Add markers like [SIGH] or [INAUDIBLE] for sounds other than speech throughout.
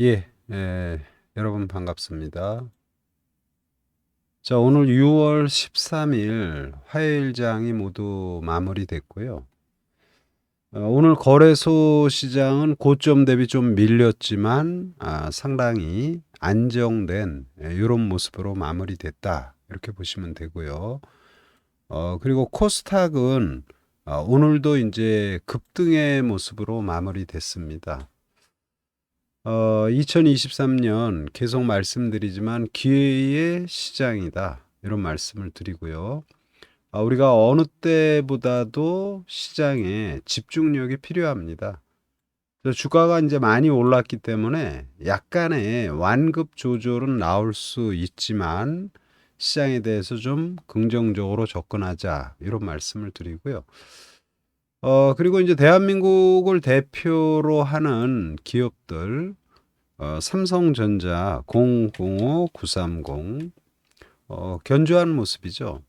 예, 예, 여러분 반갑습니다. 자, 오늘 6월 13일 화요일장이 모두 마무리됐고요. 어, 오늘 거래소 시장은 고점 대비 좀 밀렸지만 아, 상당히 안정된 이런 모습으로 마무리됐다. 이렇게 보시면 되고요. 어, 그리고 코스닥은 어, 오늘도 이제 급등의 모습으로 마무리됐습니다. 어, 2023년 계속 말씀드리지만 기회의 시장이다. 이런 말씀을 드리고요. 아, 우리가 어느 때보다도 시장에 집중력이 필요합니다. 주가가 이제 많이 올랐기 때문에 약간의 완급 조절은 나올 수 있지만 시장에 대해서 좀 긍정적으로 접근하자. 이런 말씀을 드리고요. 어, 그리고 이제 대한민국을 대표로 하는 기업들, 어, 삼성전자 005930, 어, 견조한 모습이죠.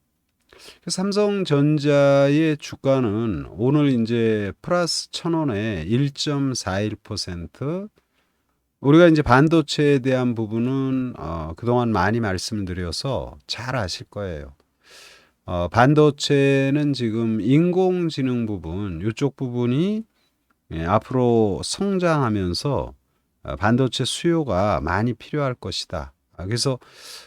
그 삼성전자의 주가는 오늘 이제 플러스 천 원에 1.41%, 우리가 이제 반도체에 대한 부분은 어, 그동안 많이 말씀을 드려서 잘 아실 거예요. 어, 반도체는 지금 인공지능 부분, 이쪽 부분이 예, 앞으로 성장하면서 어, 반도체 수요가 많이 필요할 것이다. 아, 그래서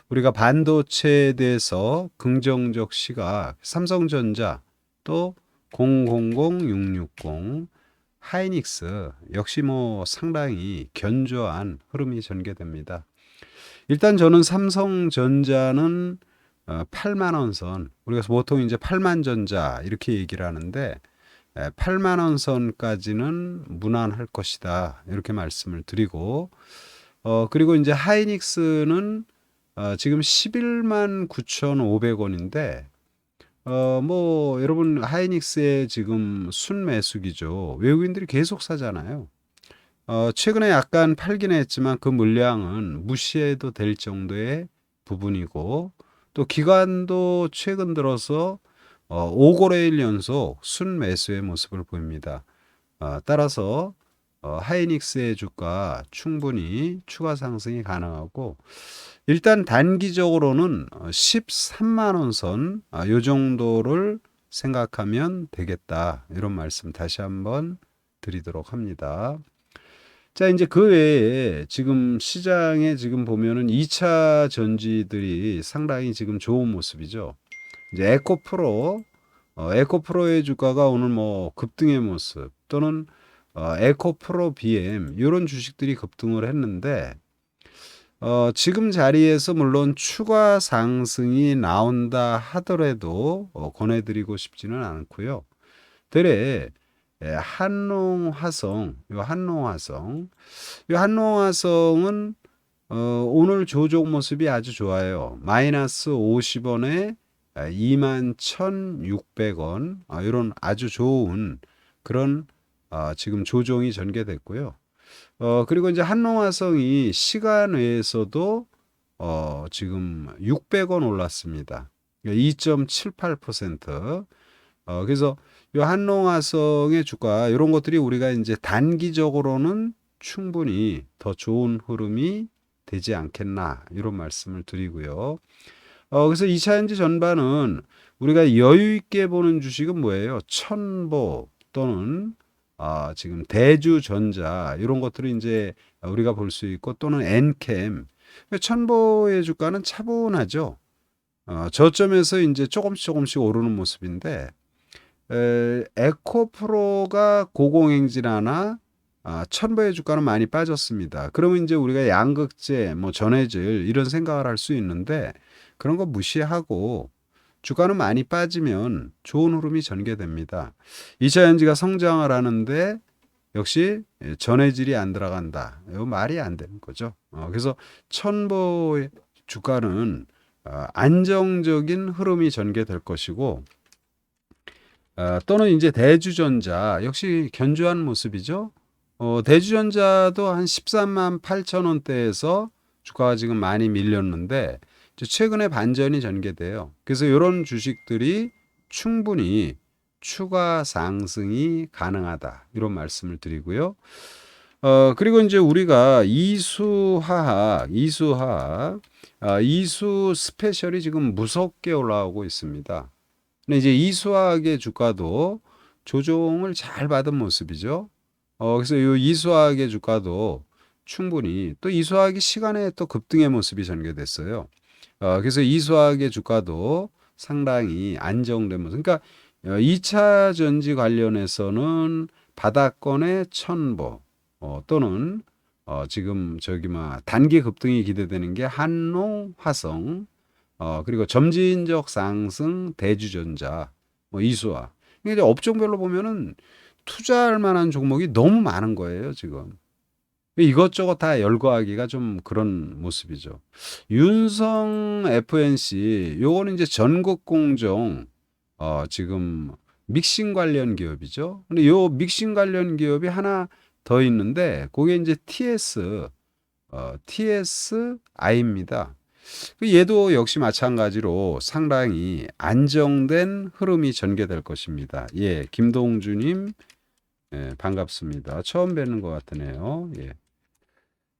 우리가 반도체에 대해서 긍정적 시각, 삼성전자 또 000660, 하이닉스 역시 뭐 상당히 견조한 흐름이 전개됩니다. 일단 저는 삼성전자는 어, 8만 원 선, 우리가 보통 이제 8만 전자 이렇게 얘기를 하는데 8만 원 선까지는 무난할 것이다 이렇게 말씀을 드리고 어 그리고 이제 하이닉스는 어, 지금 11만 9,500원인데 어뭐 여러분 하이닉스의 지금 순매수기죠 외국인들이 계속 사잖아요. 어 최근에 약간 팔긴 했지만 그 물량은 무시해도 될 정도의 부분이고 또 기관도 최근 들어서 어, 5거래일 연속 순매수의 모습을 보입니다. 어, 따라서 어, 하이닉스의 주가 충분히 추가 상승이 가능하고 일단 단기적으로는 13만 원 선, 아, 요 정도를 생각하면 되겠다. 이런 말씀 다시 한번 드리도록 합니다. 자, 이제 그 외에 지금 시장에 지금 보면은 2차 전지들이 상당히 지금 좋은 모습이죠. 이제 에코프로, 어, 에코프로의 주가가 오늘 뭐 급등의 모습 또는 어, 에코프로 BM 이런 주식들이 급등을 했는데 어, 지금 자리에서 물론 추가 상승이 나온다 하더라도 어, 권해드리고 싶지는 않고요. 되레 예, 한농화성, 요 한농화성, 요 한농화성은 어, 오늘 조정 모습이 아주 좋아요. 마이너스 50원에 21,600원, 아, 이런 아주 좋은 그런 아, 지금 조정이 전개됐고요. 어, 그리고 이제 한농화성이 시간 외에서도 어, 지금 600원 올랐습니다. 2.78%. 어, 그래서 이 한농화성의 주가 이런 것들이 우리가 이제 단기적으로는 충분히 더 좋은 흐름이 되지 않겠나 이런 말씀을 드리고요. 어, 그래서 2차 전지 전반은 우리가 여유 있게 보는 주식은 뭐예요? 천보 또는 아, 지금 대주전자 이런 것들을 이제 우리가 볼 수 있고 또는 엔캠 천보의 주가는 차분하죠. 어, 저점에서 이제 조금씩 조금씩 오르는 모습인데 에, 에코프로가 고공행진하나 아, 천보의 주가는 많이 빠졌습니다. 그러면 이제 우리가 양극재, 뭐 전해질 이런 생각을 할 수 있는데 그런 거 무시하고 주가는 많이 빠지면 좋은 흐름이 전개됩니다. 2차 전지가 성장을 하는데 역시 전해질이 안 들어간다. 이거 말이 안 되는 거죠. 어, 그래서 천보의 주가는 어, 안정적인 흐름이 전개될 것이고 어, 또는 이제 대주전자 역시 견조한 모습이죠. 어, 대주전자도 한 13만 8천 원대에서 주가가 지금 많이 밀렸는데 최근에 반전이 전개돼요. 그래서 이런 주식들이 충분히 추가 상승이 가능하다. 이런 말씀을 드리고요. 어, 그리고 이제 우리가 이수화학, 이수화학, 아, 이수 스페셜이 지금 무섭게 올라오고 있습니다. 근데 이제 이수화학의 주가도 조정을 잘 받은 모습이죠. 어, 그래서 이 이수화학의 주가도 충분히 또 이수화학이 시간에 또 급등의 모습이 전개됐어요. 어, 그래서 이수화학의 주가도 상당히 모습. 그러니까 어, 2차 전지 관련해서는 바닥권의 천보 어, 또는 어, 지금 저기 막 단기 급등이 기대되는 게 한농, 화성, 어, 그리고 점진적 상승, 대주전자, 뭐 이수화. 이게 업종별로 보면은 투자할 만한 종목이 너무 많은 거예요, 지금. 이것저것 다 열거하기가 좀 그런 모습이죠. 윤성 FNC, 요거는 이제 전국 공정, 어, 지금 믹싱 관련 기업이죠. 근데 요 믹싱 관련 기업이 하나 더 있는데, 그게 이제 TS, 어, TSI입니다. 그 얘도 역시 마찬가지로 상당히 안정된 흐름이 전개될 것입니다. 예, 김동주님, 예, 반갑습니다. 처음 뵙는 것 같으네요. 예.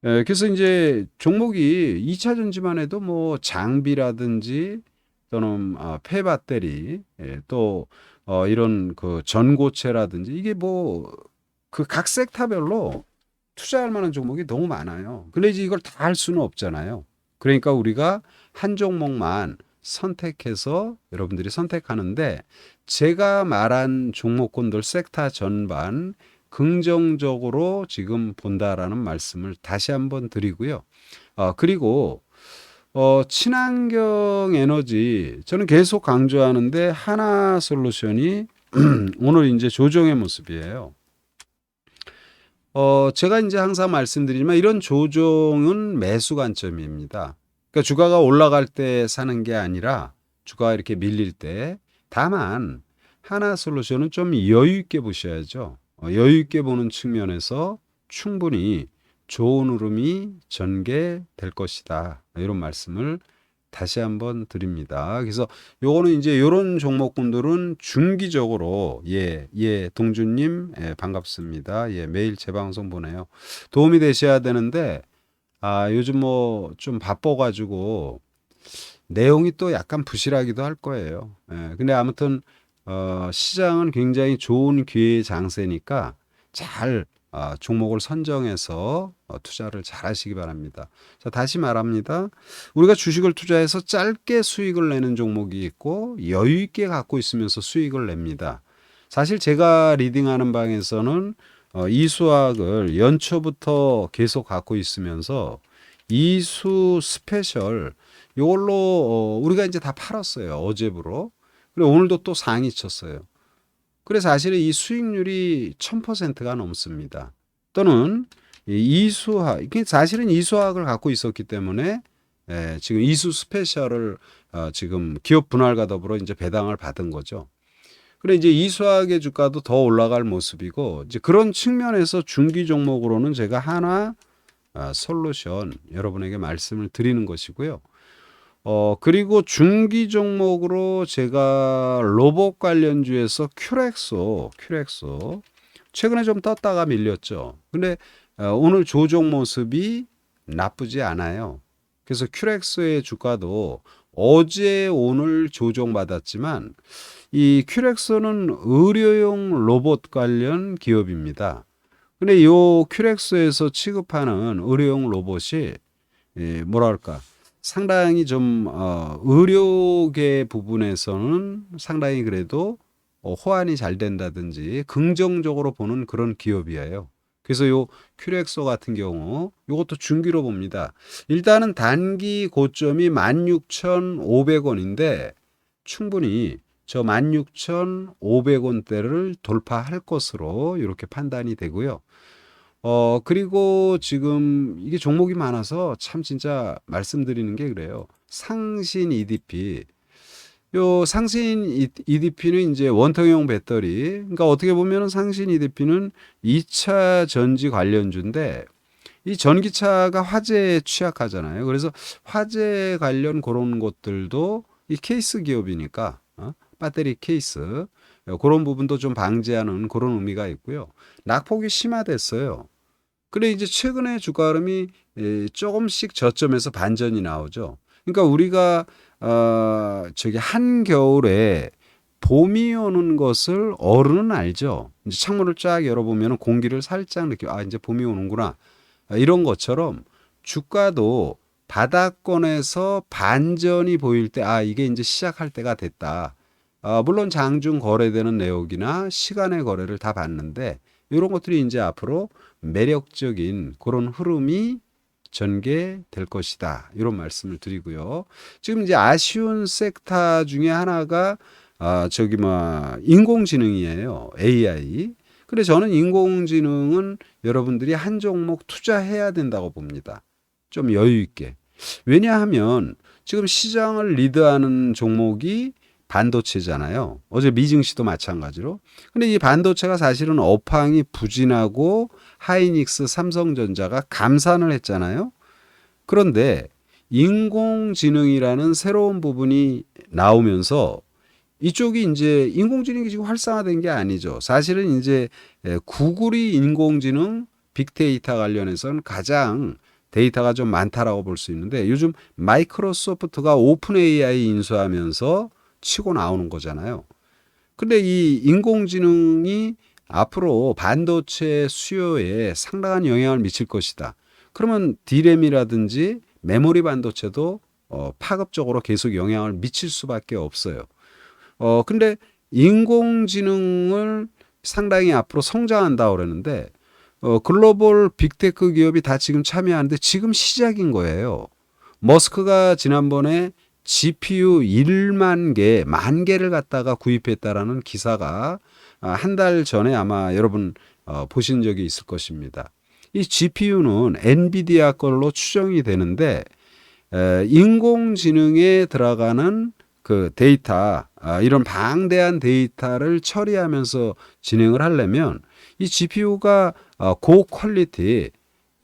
예, 그래서 이제 종목이 2차 전지만 해도 뭐 장비라든지 또는 아, 폐배터리, 예, 또 어, 이런 그 전고체라든지 이게 뭐 그 각 섹터별로 투자할 만한 종목이 너무 많아요. 근데 이제 이걸 다 할 수는 없잖아요. 그러니까 우리가 한 종목만 선택해서 여러분들이 선택하는데 제가 말한 종목군들 섹터 전반 긍정적으로 지금 본다라는 말씀을 다시 한번 드리고요. 어, 그리고 어, 친환경 에너지 저는 계속 강조하는데 하나 솔루션이 [CLEARS THROAT] 오늘 이제 조정의 모습이에요. 어, 제가 이제 항상 말씀드리지만 이런 조정은 매수 관점입니다. 그러니까 주가가 올라갈 때 사는 게 아니라 주가가 이렇게 밀릴 때 다만 하나 솔루션은 좀 여유 있게 보셔야죠. 어, 여유 있게 보는 측면에서 충분히 좋은 흐름이 전개될 것이다. 이런 말씀을 다시 한번 드립니다. 그래서 요거는 이제 요런 종목군들은 중기적으로 예, 예, 동주님 예, 반갑습니다. 예, 매일 재방송 보내요. 도움이 되셔야 되는데 아, 요즘 뭐 좀 바빠 가지고 내용이 또 약간 부실하기도 할 거예요. 예, 근데 아무튼 어, 시장은 굉장히 좋은 기회 장세니까 잘 아, 종목을 선정해서 어, 투자를 잘 하시기 바랍니다. 자, 다시 말합니다. 우리가 주식을 투자해서 짧게 수익을 내는 종목이 있고 여유 있게 갖고 있으면서 수익을 냅니다. 사실 제가 리딩하는 방에서는 어, 이 수학을 연초부터 계속 갖고 있으면서 이수 스페셜 이걸로 어, 우리가 이제 다 팔았어요. 어제부로. 그리고 오늘도 또 상이 쳤어요. 그래서 사실은 이 수익률이 1000%가 넘습니다. 또는 이 이수학, 사실은 이수학을 갖고 있었기 때문에 예, 지금 이수 스페셜을 어, 지금 기업 분할과 더불어 이제 배당을 받은 거죠. 그래 이제 이수학의 주가도 더 올라갈 모습이고 이제 그런 측면에서 중기 종목으로는 제가 하나 아, 솔루션 여러분에게 말씀을 드리는 것이고요. 어, 그리고 중기 종목으로 제가 로봇 관련주에서 큐렉소, 큐렉소. 최근에 좀 떴다가 밀렸죠. 근데 어, 오늘 조정 모습이 나쁘지 않아요. 그래서 큐렉스의 주가도 어제 오늘 조정받았지만 이 큐렉스는 의료용 로봇 관련 기업입니다. 근데 요 큐렉스에서 취급하는 의료용 로봇이 예, 뭐랄까 상당히 좀 어, 의료계 부분에서는 상당히 그래도 어, 호환이 잘 된다든지 긍정적으로 보는 그런 기업이에요. 그래서 요 큐렉소 같은 경우 요것도 중기로 봅니다. 일단은 단기 고점이 16,500원인데 충분히 저 16,500원대를 돌파할 것으로 이렇게 판단이 되고요. 어, 그리고 지금 이게 종목이 많아서 참 진짜 말씀드리는 게 그래요. 상신 EDP. 요 상신 EDP는 이제 원통형 배터리. 그러니까 어떻게 보면은 상신 EDP는 2차 전지 관련주인데 이 전기차가 화재에 취약하잖아요. 그래서 화재 관련 그런 것들도 이 케이스 기업이니까 어? 배터리 케이스 그런 부분도 좀 방지하는 그런 의미가 있고요. 낙폭이 심화됐어요. 근데 이제 최근에 주가 흐름이 에, 조금씩 저점에서 반전이 나오죠. 그러니까 우리가 어, 저기 한겨울에 봄이 오는 것을 어른은 알죠. 이제 창문을 쫙 열어보면 공기를 살짝 느끼, 아, 이제 봄이 오는구나. 아, 이런 것처럼 주가도 바닥권에서 반전이 보일 때, 아, 이게 이제 시작할 때가 됐다. 아, 물론 장중 거래되는 내역이나 시간의 거래를 다 봤는데, 이런 것들이 이제 앞으로 매력적인 그런 흐름이 전개될 것이다. 이런 말씀을 드리고요. 지금 이제 아쉬운 섹터 중에 하나가 아, 저기 뭐 인공지능이에요. AI. 근데 저는 인공지능은 여러분들이 한 종목 투자해야 된다고 봅니다. 좀 여유 있게. 왜냐하면 지금 시장을 리드하는 종목이 반도체잖아요. 어제 미증시도 마찬가지로. 근데 이 반도체가 사실은 업황이 부진하고 하이닉스, 삼성전자가 감산을 했잖아요. 그런데 인공지능이라는 새로운 부분이 나오면서 이쪽이 이제 인공지능이 지금 활성화된 게 아니죠. 사실은 이제 에, 구글이 인공지능 빅데이터 관련해서는 가장 데이터가 좀 많다라고 볼 수 있는데 요즘 마이크로소프트가 오픈 AI 인수하면서 치고 나오는 거잖아요. 근데 이 인공지능이 앞으로 반도체 수요에 상당한 영향을 미칠 것이다. 그러면 디램이라든지 메모리 반도체도 어, 파급적으로 계속 영향을 미칠 수밖에 없어요. 어, 근데 인공지능을 상당히 앞으로 성장한다 그러는데 어, 글로벌 빅테크 기업이 다 지금 참여하는데 지금 시작인 거예요. 머스크가 지난번에 GPU 1만 개, 만 개를 갖다가 구입했다라는 기사가 아, 한달 전에 아마 여러분 어, 보신 적이 있을 것입니다. 이 GPU는 엔비디아 걸로 추정이 되는데 에, 인공지능에 들어가는 그 데이터 아, 이런 방대한 데이터를 처리하면서 진행을 하려면 이 GPU가 어, 고퀄리티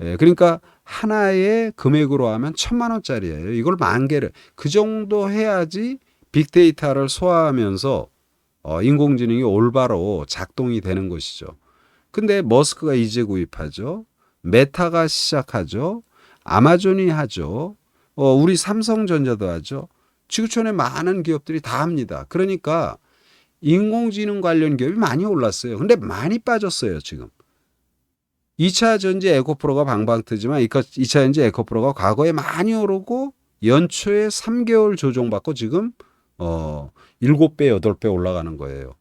에, 그러니까 하나의 금액으로 하면 천만 원짜리예요. 이걸 만 개를 그 정도 해야지 빅데이터를 소화하면서 어, 인공지능이 올바로 작동이 되는 것이죠. 근데 머스크가 이제 구입하죠. 메타가 시작하죠. 아마존이 하죠. 어, 우리 삼성전자도 하죠. 지구촌에 많은 기업들이 다 합니다. 그러니까 인공지능 관련 기업이 많이 올랐어요. 근데 많이 빠졌어요, 지금. 2차 전지 에코프로가 방방 뜨지만 2차 전지 에코프로가 과거에 많이 오르고 연초에 3개월 조정받고 지금 어 7배, 8배 올라가는 거예요.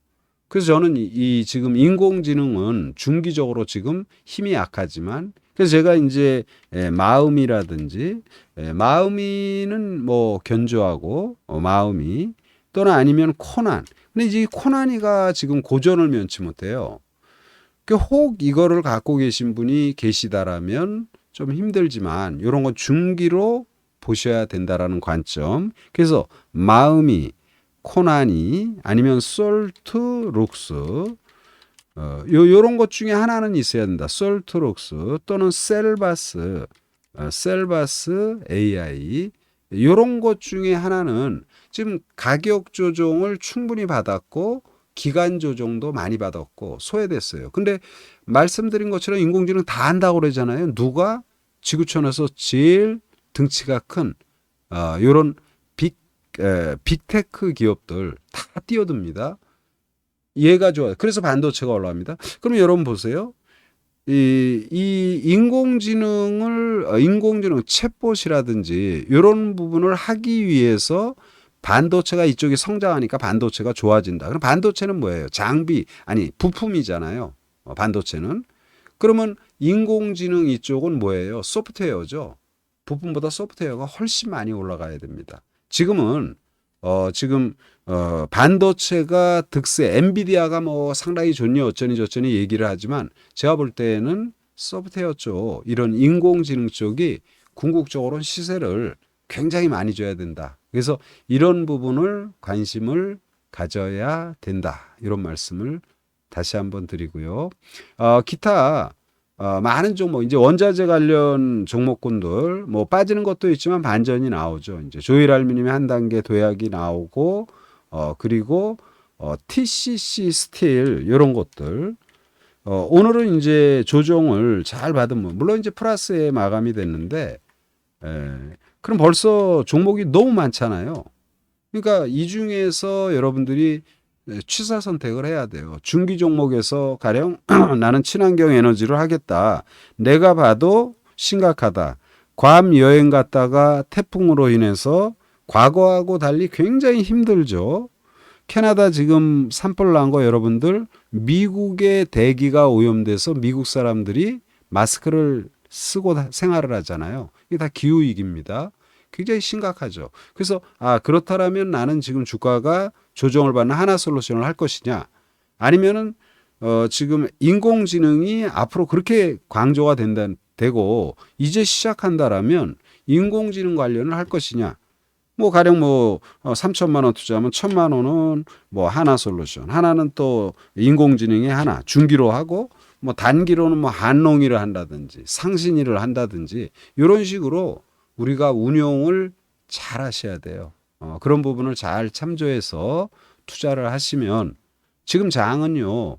그래서 저는 이, 이 지금 인공지능은 중기적으로 지금 힘이 약하지만 그래서 제가 이제 에, 마음이라든지 에, 마음이는 뭐 견조하고 어, 마음이 또는 아니면 코난. 근데 이제 코난이가 지금 고전을 면치 못해요. 그혹 이거를 갖고 계신 분이 계시다라면 좀 힘들지만 이런 건 중기로 보셔야 된다라는 관점. 그래서 마음이 코난이 아니면 솔트 룩스 어, 요 요런 것 중에 하나는 있어야 된다. 솔트 룩스 또는 셀바스 어, 셀바스 AI 요런 것 중에 하나는 지금 가격 조정을 충분히 받았고 기간 조정도 많이 받았고 소외됐어요. 근데 말씀드린 것처럼 인공지능 다 한다고 그러잖아요. 누가 지구촌에서 제일 등치가 큰 어, 요런 빅 에, 빅테크 기업들 다 뛰어듭니다. 얘가 좋아요. 그래서 반도체가 올라갑니다. 그럼 여러분 보세요. 이, 이 인공지능을 어, 인공지능 챗봇이라든지 이런 부분을 하기 위해서 반도체가 이쪽이 성장하니까 반도체가 좋아진다. 그럼 반도체는 뭐예요? 장비 아니 부품이잖아요. 어, 반도체는 그러면 인공지능 이쪽은 뭐예요? 소프트웨어죠. 부품보다 소프트웨어가 훨씬 많이 올라가야 됩니다. 지금은 어 지금 어 반도체가 득세 엔비디아가 뭐 상당히 좋니 어쩌니 저쩌니 얘기를 하지만 제가 볼 때는 소프트웨어 쪽 이런 인공지능 쪽이 궁극적으로는 시세를 굉장히 많이 줘야 된다. 그래서 이런 부분을 관심을 가져야 된다. 이런 말씀을 다시 한번 드리고요. 어, 기타 어, 많은 종목 이제 원자재 관련 종목군들 뭐 빠지는 것도 있지만 반전이 나오죠. 이제 조일 알루미늄이 한 단계 도약이 나오고 어 그리고 어 TCC 스틸 이런 것들 어, 오늘은 이제 조정을 잘 받으면 물론 이제 플러스에 마감이 됐는데 에, 그럼 벌써 종목이 너무 많잖아요. 그러니까 이 중에서 여러분들이 취사 선택을 해야 돼요. 중기 종목에서 가령 [CLEARS THROAT] 나는 친환경 에너지를 하겠다. 내가 봐도 심각하다. 괌 여행 갔다가 태풍으로 인해서 과거하고 달리 굉장히 힘들죠. 캐나다 지금 산불 난 거 여러분들 미국의 대기가 오염돼서 미국 사람들이 마스크를 쓰고 다- 생활을 하잖아요. 이게 다 기후 위기입니다. 굉장히 심각하죠. 그래서 아 그렇다라면 나는 지금 주가가 조정을 받는 하나 솔루션을 할 것이냐 아니면은 어 지금 인공지능이 앞으로 그렇게 강조가 된다 되고 이제 시작한다라면 인공지능 관련을 할 것이냐 뭐 가령 뭐 어, 3천만 원 투자하면 천만 원은 뭐 하나 솔루션 하나는 또 인공지능의 하나 중기로 하고 뭐 단기로는 뭐 한농일을 한다든지 상신일을 한다든지 이런 식으로 우리가 운용을 잘 하셔야 돼요. 어, 그런 부분을 잘 참조해서 투자를 하시면 지금 장은요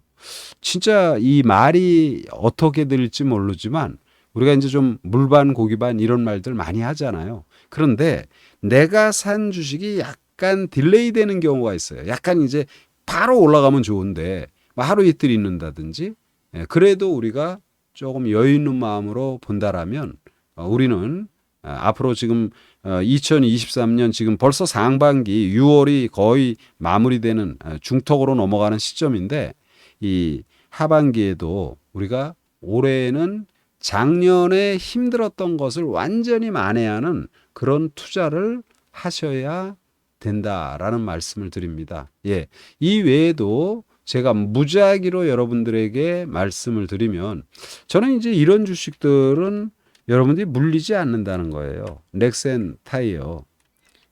진짜 이 말이 어떻게 될지 모르지만 우리가 이제 좀 물반 고기반 이런 말들 많이 하잖아요. 그런데 내가 산 주식이 약간 딜레이 되는 경우가 있어요. 약간 이제 바로 올라가면 좋은데 뭐 하루 이틀 있는다든지 예, 그래도 우리가 조금 여유 있는 마음으로 본다라면 어, 우리는 아, 앞으로 지금 어, 2023년 지금 벌써 상반기 6월이 거의 마무리되는 어, 중턱으로 넘어가는 시점인데 이 하반기에도 우리가 올해는 작년에 힘들었던 것을 완전히 만회하는 그런 투자를 하셔야 된다라는 말씀을 드립니다. 예. 이 외에도 제가 무작위로 여러분들에게 말씀을 드리면 저는 이제 이런 주식들은 여러분들이 물리지 않는다는 거예요. 넥센 타이어.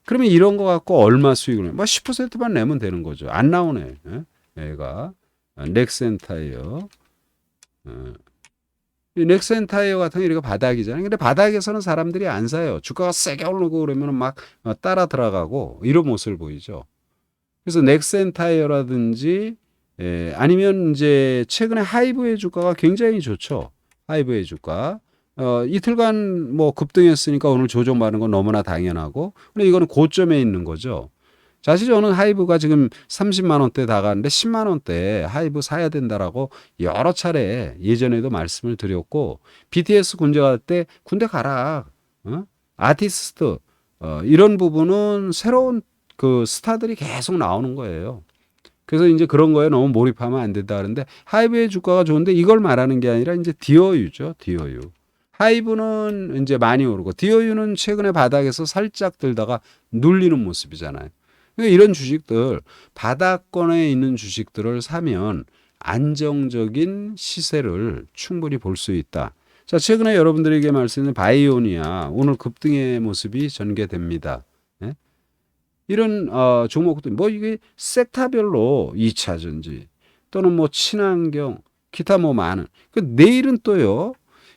그러면 이런 거 갖고 얼마 수익을 내? 뭐 10%만 내면 되는 거죠. 안 나오네. 예? 얘가 넥센 타이어. 넥센 타이어 같은 게 이렇게 바닥이잖아요. 근데 바닥에서는 사람들이 안 사요. 주가가 세게 오르고 그러면 막 어, 따라 들어가고 이런 모습을 보이죠. 그래서 넥센 타이어라든지 예, 아니면 이제 최근에 하이브의 주가가 굉장히 좋죠. 하이브의 주가. 어, 이틀간 뭐 급등했으니까 오늘 조정받는 건 너무나 당연하고. 근데 이거는 고점에 있는 거죠. 사실 저는 하이브가 지금 30만 원대 다가는데 10만 원대 하이브 사야 된다라고 여러 차례 예전에도 말씀을 드렸고 BTS 군대 갈 때 군대 가라. 어? 아티스트 어, 이런 부분은 새로운 그 스타들이 계속 나오는 거예요. 그래서 이제 그런 거에 너무 몰입하면 안 된다 그러는데 하이브의 주가가 좋은데 이걸 말하는 게 아니라 이제 디어유죠. 디어유. 하이브는 이제 많이 오르고 디어유는 최근에 바닥에서 살짝 들다가 눌리는 모습이잖아요. 그러니까 이런 주식들 바닥권에 있는 주식들을 사면 안정적인 시세를 충분히 볼 수 있다. 자, 최근에 여러분들에게 말씀드린 바이오니아 오늘 급등의 모습이 전개됩니다. 예? 이런 어, 종목들 뭐 이게 섹터별로 2차 전지 또는 뭐 친환경 기타 뭐 많은 그 내일은 또요.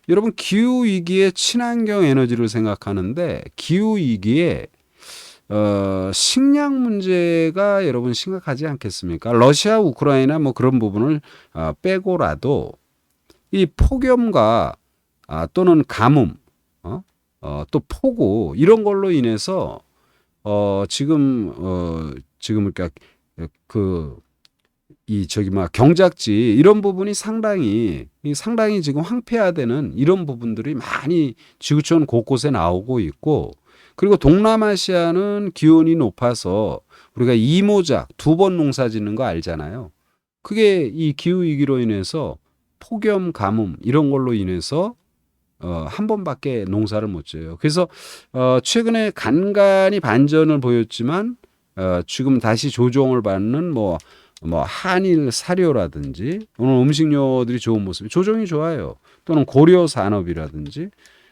여러분 기후 위기에 친환경 에너지를 생각하는데 기후 위기에 어, 식량 문제가 여러분 심각하지 않겠습니까? 러시아, 우크라이나 뭐 그런 부분을 어, 빼고라도 이 폭염과 아, 또는 가뭄, 어? 어, 또 폭우 이런 걸로 인해서 어, 지금 어, 지금 그러니까 그 이 저기 막 경작지 이런 부분이 상당히 이 상당히 지금 황폐화되는 이런 부분들이 많이 지구촌 곳곳에 나오고 있고 그리고 동남아시아는 기온이 높아서 우리가 이모작 두 번 농사 짓는 거 알잖아요. 그게 이 기후 위기로 인해서 폭염, 가뭄 이런 걸로 인해서 어, 한 번밖에 농사를 못 지어요. 그래서 어, 최근에 간간히 반전을 보였지만 어, 지금 다시 조정을 받는 뭐, 뭐 한일 사료라든지 오늘 음식료들이 좋은 모습이 조정이 좋아요. 또는 고려 산업이라든지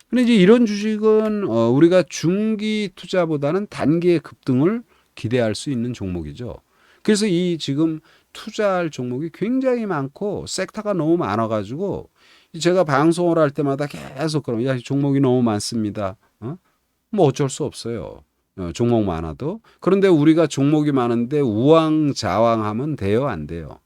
근데 이제 이런 주식은 어, 우리가 중기 투자보다는 단기의 급등을 기대할 수 있는 종목이죠. 그래서 이 지금 투자할 종목이 굉장히 많고 섹터가 너무 많아가지고 제가 방송을 할 때마다 계속 그럼 야 종목이 너무 많습니다. 어? 뭐 어쩔 수 없어요. 어, 종목 많아도 그런데 우리가 종목이 많은데 우왕좌왕하면 돼요 안 돼요?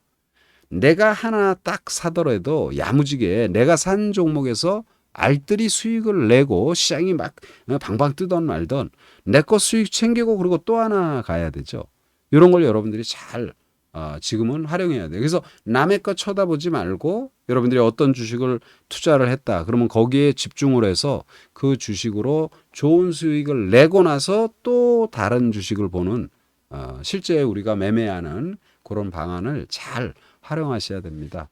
내가 하나 딱 사더라도 야무지게 내가 산 종목에서 알뜰히 수익을 내고 시장이 막 방방 뜨던 말던 내거 수익 챙기고 그리고 또 하나 가야 되죠. 이런 걸 여러분들이 잘 어, 지금은 활용해야 돼요. 그래서 남의 거 쳐다보지 말고 여러분들이 어떤 주식을 투자를 했다. 그러면 거기에 집중을 해서 그 주식으로 좋은 수익을 내고 나서 또 다른 주식을 보는 어, 실제 우리가 매매하는 그런 방안을 잘 활용하셔야 됩니다.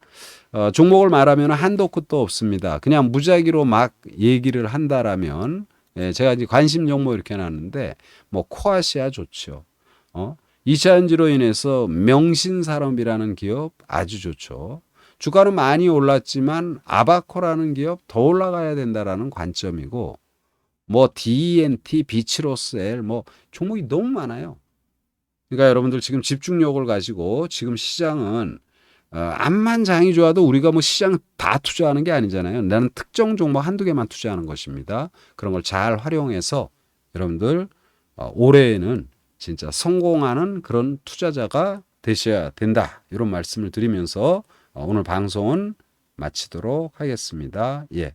어, 종목을 말하면 한도 끝도 없습니다. 그냥 무작위로 막 얘기를 한다라면 예, 제가 이제 관심 종목 이렇게 놨는데 뭐 코아시아 좋죠. 어? 2차 전지로 인해서 명신산업이라는 기업 아주 좋죠. 주가는 많이 올랐지만 아바코라는 기업 더 올라가야 된다라는 관점이고 뭐 DNT, 비치로셀 뭐 종목이 너무 많아요. 그러니까 여러분들 지금 집중력을 가지고 지금 시장은 어, 암만 장이 좋아도 우리가 뭐 시장 다 투자하는 게 아니잖아요. 나는 특정 종목 한두 개만 투자하는 것입니다. 그런 걸 잘 활용해서 여러분들 어, 올해에는 진짜 성공하는 그런 투자자가 되셔야 된다. 이런 말씀을 드리면서 어, 오늘 방송은 마치도록 하겠습니다. 예.